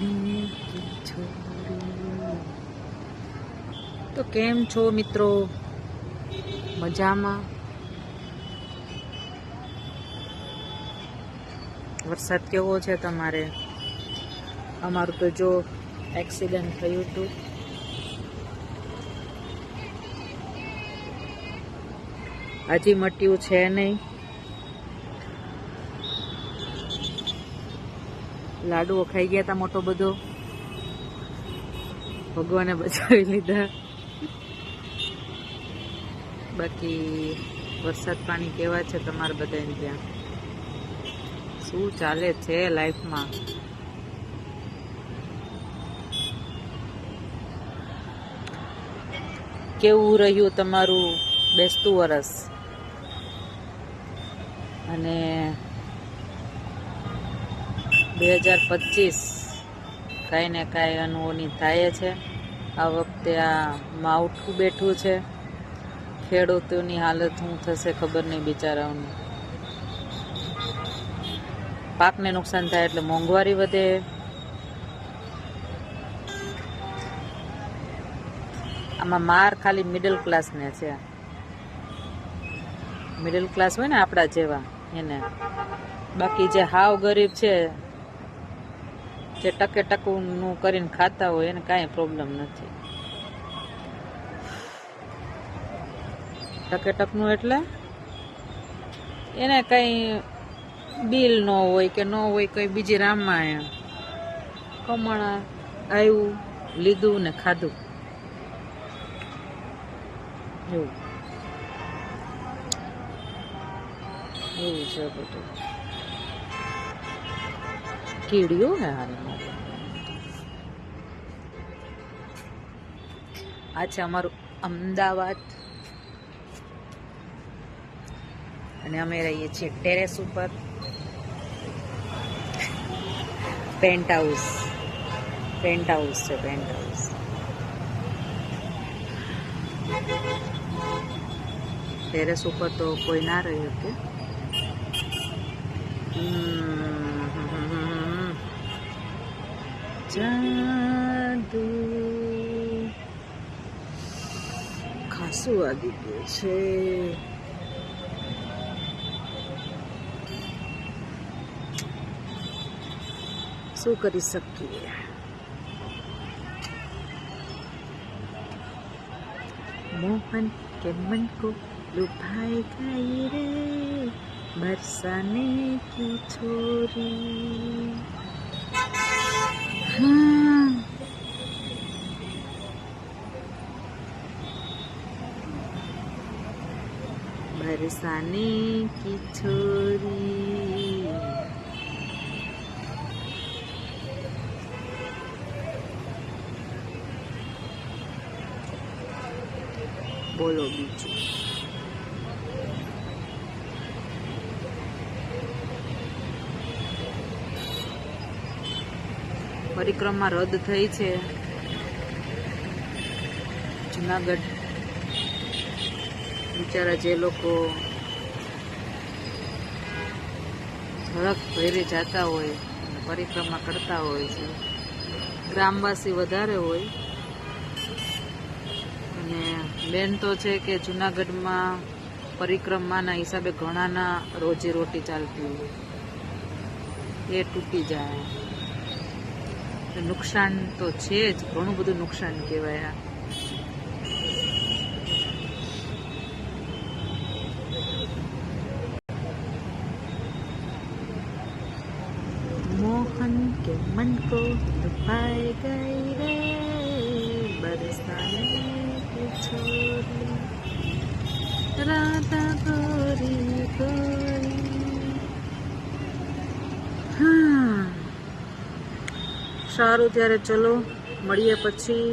તો કેમ છો મિત્રો? મજામાં? વરસાદ કેવો છે તમારે? અમારું તો જો એક્સિડન્ટ થયું હતું. હજી મટ્યું છે નહીં. લાડુઓ ખાઈ ગયા હતા મોટો બધો. ભગવાને બચાવી લીધા. બાકી વરસાદ પાણી કેવા છે તમારે બધાને ત્યાં? શું ચાલે છે લાઈફમાં? કેવું રહ્યું તમારું બેસતું વરસ? અને બે હજાર પચીસ કાંઈ ને કાંઈ અનુઓની થાય છે. આ વખતે આ માવઠું બેઠું છે. ખેડૂતોની હાલત શું થશે ખબર નહીં બિચારાઓની. પાકને નુકસાન થાય એટલે મોંઘવારી વધે. આમાં માર ખાલી મિડલ ક્લાસને છે. મિડલ ક્લાસ હોય ને આપણા જેવા એને. બાકી જે હાવ ગરીબ છે જે ટકે ટકનું કરીને ખાતા હોય એને કાંઈ પ્રોબ્લેમ નથી. ટકે ટકનું એટલે એને કંઈ બિલ ન હોય કે ન હોય કંઈ બીજી રામાયણ કમણા આવ્યું લીધું ને ખાધું. એવું. એવું છે બધું. હે હાલમાં આ છે અમારું અમદાવાદ અને અમે રહીએ છીએ ટેરેસ ઉપર. પેન્ટ હાઉસ પેન્ટ હાઉસ છે પેન્ટ હાઉસ ટેરેસ ઉપર તો કોઈ ના રહી શકે હમ. જાદુ. ખાસું વાગી ગયું છે. શું કરી શકીએ? મોહન કે મન કો લુભાઈ ગઈ રે, બરસાને કી છોરી. बरसाने की छोरी बोलो बीजू પરિક્રમા રદ થઈ છે. જુનાગઢ બિચારા જે લોકો ઝડપ ભેરે જતા હોય પરિક્રમા કરતા હોય છે. ગ્રામવાસી વધારે હોય. અને બેન તો છે કે જુનાગઢમાં પરિક્રમાના હિસાબે ઘણાના રોજી રોટી ચાલતી હોય. એ તૂટી જાય. નુકસાન તો છે જ ઘણું બધું નુકસાન કહેવાય આ मोहन के मन को लुभाए गई रे बरसाने की छोरी राधा गोरी સારું ત્યારે ચલો મળીએ પછી.